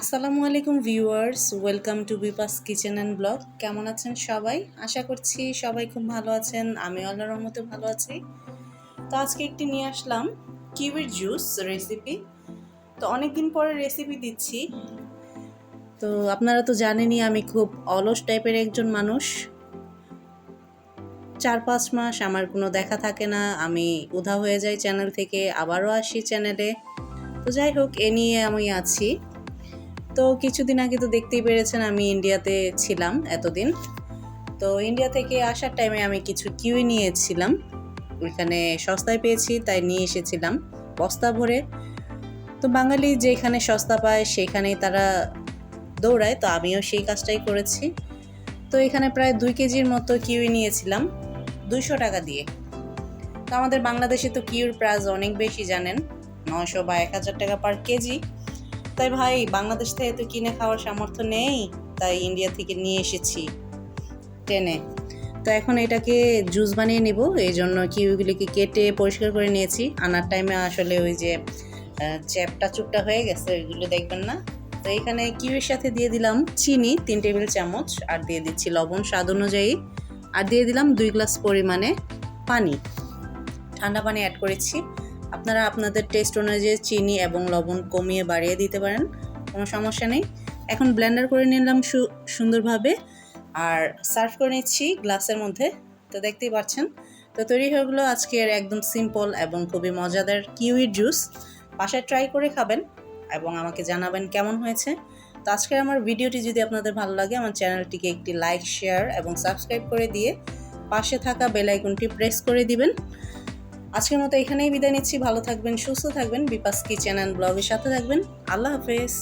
আসসালামু আলাইকুম viewers, welcome to Bipas kitchen and blog. কেমন আছেন সবাই? আশা করছি সবাই খুব ভালো আছেন আমি আল্লাহর রহমতে ভালো আছি। তো আজকে একটি নিয়ে আসলাম কিউইর জুস রেসিপি। তো অনেক দিন পরে রেসিপি দিচ্ছি। তো আপনারা তো জানেনই আমি খুব অলস টাইপের একজন মানুষ। চার পাঁচ মাস আমার কোনো দেখা থাকে না, আমি উধা হয়ে যাই চ্যানেল থেকে, আবারও আসি চ্যানেলে। তো যাই হোক, এ নিয়ে আমি আছি। তো কিছুদিন আগে তো দেখতেই পেরেছেন আমি ইন্ডিয়াতে ছিলাম এতদিন। তো ইন্ডিয়া থেকে আসার টাইমে আমি কিছু কিউই নিয়েছিলাম। ওইখানে সস্তায় পেয়েছি, তাই নিয়ে এসেছিলাম বস্তা ভরে। তো বাঙালি যেখানে সস্তা পায়, সেখানেই তারা দৌড়ায়, তো আমিও সেই কাজটাই করেছি। তো এখানে প্রায় দুই কেজির মতো কিউই নিয়েছিলাম, দুইশো টাকা দিয়ে। তো আমাদের বাংলাদেশে তো কিউর প্রাইস অনেক বেশি জানেন নশো বা এক হাজার টাকা পার কেজি। তাই ভাই, বাংলাদেশ থেকে তো কিনে খাওয়ার সামর্থ্য নেই, তাই ইন্ডিয়া থেকে নিয়ে এসেছি টেনে। তো এখন এটাকে জুস বানিয়ে নিব, এই জন্য কিউগুলিকে কেটে পরিষ্কার করে নিয়েছি। আনার টাইমে আসলে ওই যে চ্যাপটা চুপটা হয়ে গেছে, ওইগুলো দেখবেন না। তো এখানে কিউয়ের সাথে দিয়ে দিলাম চিনি, তিন টেবিল চামচ, আর দিয়ে দিচ্ছি লবণ স্বাদ অনুযায়ী। আর দিয়ে দিলাম দুই গ্লাস পরিমাণে পানি। ঠান্ডা পানি অ্যাড করেছি। আপনারা আপনাদের টেস্ট অনুযায়ী চিনি এবং লবণ কমিয়ে বাড়িয়ে দিতে পারেন, কোনো সমস্যা নেই। এখন ব্লেন্ডার করে নিলাম সুন্দরভাবে আর সার্ভ করে নিচ্ছি গ্লাসের মধ্যে, তো দেখতেই পাচ্ছেন। তো তৈরি হয়ে গেলো আজকের একদম সিম্পল এবং খুবই মজাদার কিউইর জুস বাসায় ট্রাই করে খাবেন এবং আমাকে জানাবেন কেমন হয়েছে। তো আজকের আমার ভিডিওটি যদি আপনাদের ভালো লাগে, আমার চ্যানেলটিকে একটি লাইক শেয়ার এবং সাবস্ক্রাইব করে দিয়ে পাশে থাকা বেল আইকনটি প্রেস করে দিবেন। আজকের মতো এখানেই বিদায় নিচ্ছি। ভালো থাকবেন, সুস্থ থাকবেন। বিপাস কিচেন অ্যান্ড ব্লগের সাথে থাকবেন। আল্লাহ হাফেজ।